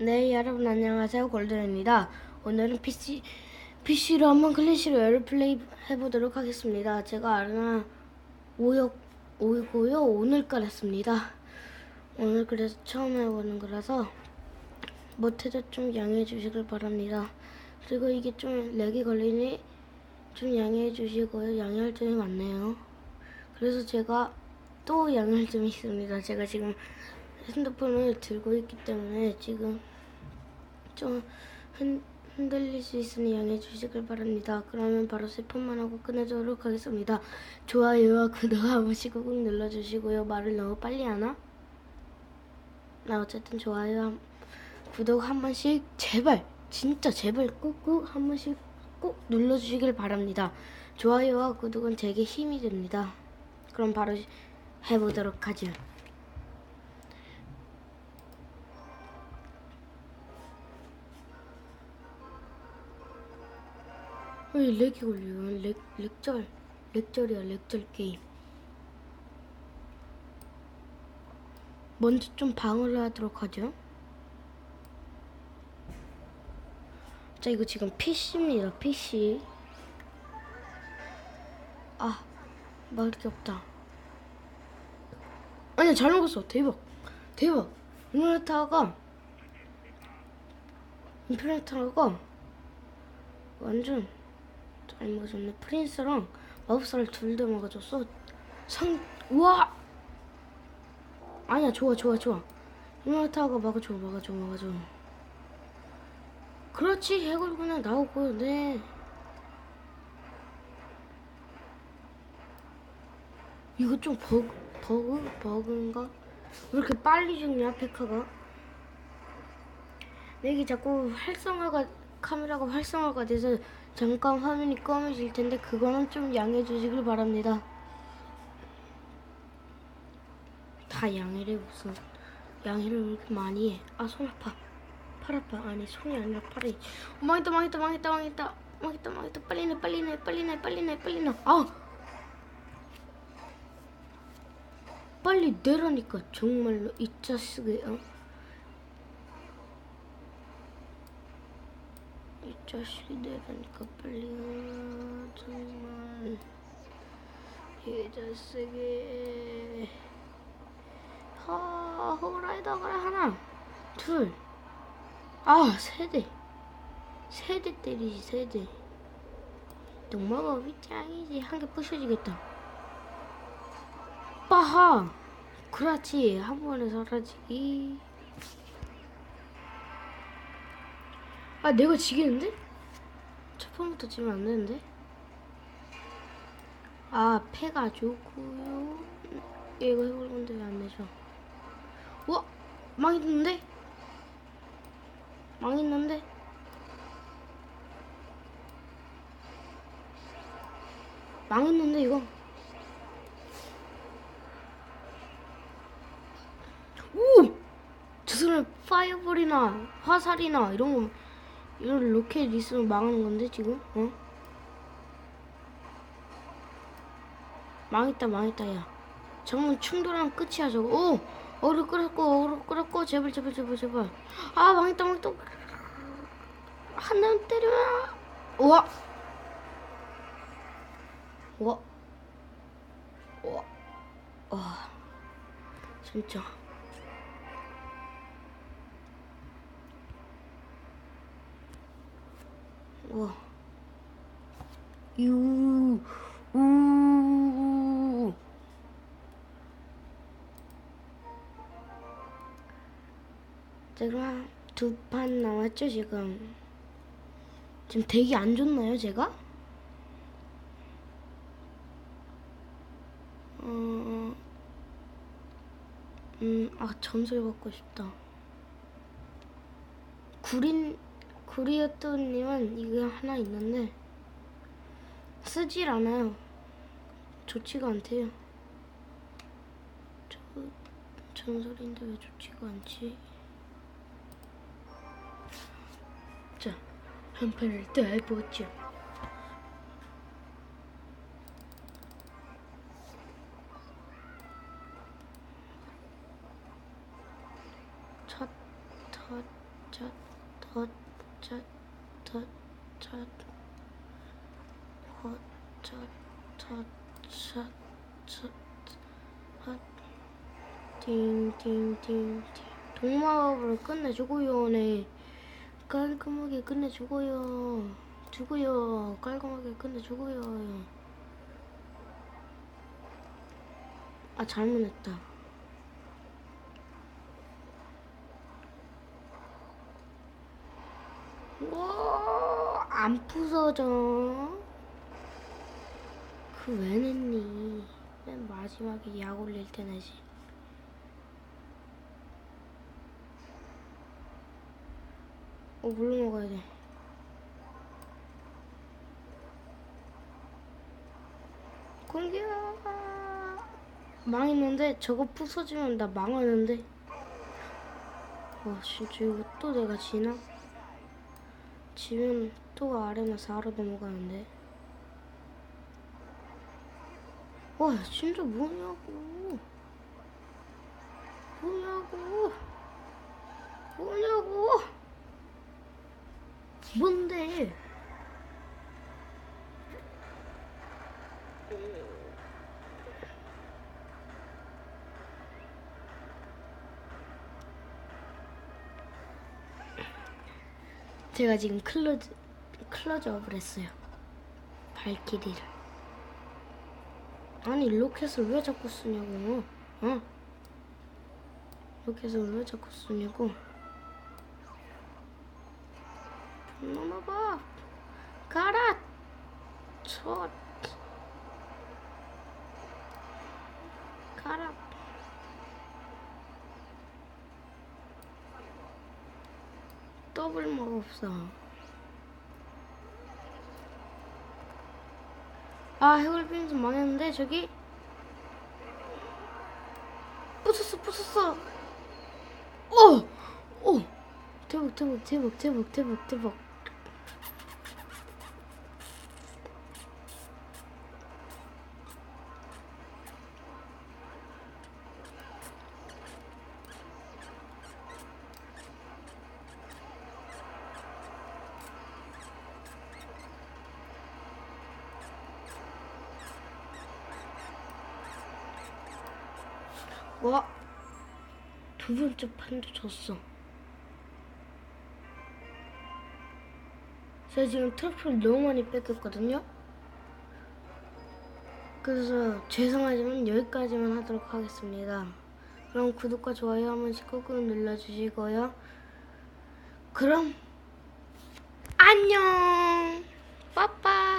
네, 여러분 안녕하세요. 골든입니다. 오늘은 PC PC로 한번 클래시로 에어플레이 해보도록 하겠습니다. 제가 아르나 5역 5고요 오늘 깔았습니다. 오늘 그래서 처음 해보는 거라서 못해도 좀 양해해 주시길 바랍니다. 그리고 이게 좀 렉이 걸리니 좀 양해해 주시고요. 양해할 점이 많네요. 그래서 제가 또 양해할 점이 있습니다. 제가 지금 핸드폰을 들고 있기 때문에 지금 좀 흔, 흔들릴 수 있으니 양해해 주시길 바랍니다. 그러면 바로 세 판만 하고 끝내도록 하겠습니다. 좋아요와 구독 한 번씩 꾹 눌러주시고요. 말을 너무 빨리 하나? 나 어쨌든 좋아요, 한- 구독 한 번씩 제발 진짜 제발 꾹꾹 한 번씩 꼭 눌러주시길 바랍니다. 좋아요와 구독은 제게 힘이 됩니다. 그럼 바로 해보도록 하죠. 왜 렉이 걸려요? 렉, 렉절. 렉절이야, 렉절 게임. 먼저 좀 방어를 하도록 하죠. 자, 이거 지금 PC입니다, PC. 아, 막을 게 없다. 아니야, 잘 먹었어. 대박. 대박. 인플레타가, 인플레타가 완전 잘 먹어줬네. 프린스랑 마법사를 둘 다 먹어줬어. 상, 우와! 아니야, 좋아, 좋아, 좋아. 인플레타가 막아줘, 막아줘, 막아줘. 그렇지, 해골구나 나오고, 네. 이거 좀 버그, 버그, 버그인가? 왜 이렇게 빨리 죽냐, 페카가? 이게 자꾸 활성화가, 카메라가 활성화가 돼서 잠깐 화면이 검해질 텐데, 그거는 좀 양해해 주시길 바랍니다. 다 양해를 해, 무슨. 양해를 왜 이렇게 많이 해? 아, 손 아파. 팔 아파. 아니, 손이 아니라 팔이. 어, 망했다, 망했다, 망했다, 망했다. 망했다, 망했다. 빨리 내, 빨리 내, 빨리 내, 빨리 내, 빨리 내. 아! 빨리 내라니까 정말로 이 자식이 어? 자식이 내라니까 빨리 어, 정말 이 자식이 하 호라이더 그래 하나 둘아 세대. 세대 때리지 세대. 농마가 윗장이지. 한 개 부셔지겠다. 빠하! 그렇지. 한 번에 사라지기 아 내가 지겠는데? 첫 번부터 지면 안 되는데? 아 패가 좋고요 얘 이거 해볼 건데 왜안 내줘 우와 망했는데? 망했는데? 망했는데 이거 오! 저 사람 파이어볼이나 화살이나 이런 거 이런 로켓 있으면 망하는 건데 지금? 어? 망했다 망했다 야. 정말 충돌하면 끝이야 저거. 오! 어그로 끌었고 어그로 끌었고 제발 제발 제발 제발. 아 망했다 망했다. 한 대 때려! 우와! 우와! 우와! 와 진짜 우와. 유, 우. 제가 두 판 남았죠, 지금? 지금 되게 안 좋나요, 제가? 어, 음, 아, 점수를 받고 싶다. 구린 구리어트님은 이게 하나 있는데 쓰질 않아요. 좋지가 않대요. 저 전설인데 왜 좋지가 않지? 자, 한 판을 또 해보죠. 첫, 첫, 첫, 덧, 첫, 동마법을 끝내주고요, 네. 깔끔하게 끝내주고요. 주고요. 깔끔하게 끝내주고요. 아, 잘못했다. 와, 안 부서져. 그 왜 냈니? 맨 마지막에 약 올릴 때 내지. 어, 물로 먹어야 돼. 공기야. 망했는데 저거 부서지면 나 망하는데. 와 진짜 이거 또 내가 지나? 지면 또 아레나 4로 넘어가는데. 와 진짜 뭐냐고. 뭐냐고. 뭐냐고. 뭔데? 제가 지금 클로즈 클로즈업을 했어요. 발키리를. 아니 로켓을 왜 자꾸 쓰냐고. 어? 로켓을 왜 자꾸 쓰냐고. 넘어봐. 가라. 첫. 가라. 더블 뭐 없어. 아 해골빙수 망했는데 저기 부쉈어 부쉈어. 어, 어, 대박 대박 대박 대박 대박 대박. 와, 두 번째 판도 졌어. 제가 지금 트로피를 너무 많이 뺏겼거든요. 그래서 죄송하지만 여기까지만 하도록 하겠습니다. 그럼 구독과 좋아요 한 번씩 꾹꾹 눌러주시고요. 그럼 안녕. 빠빠.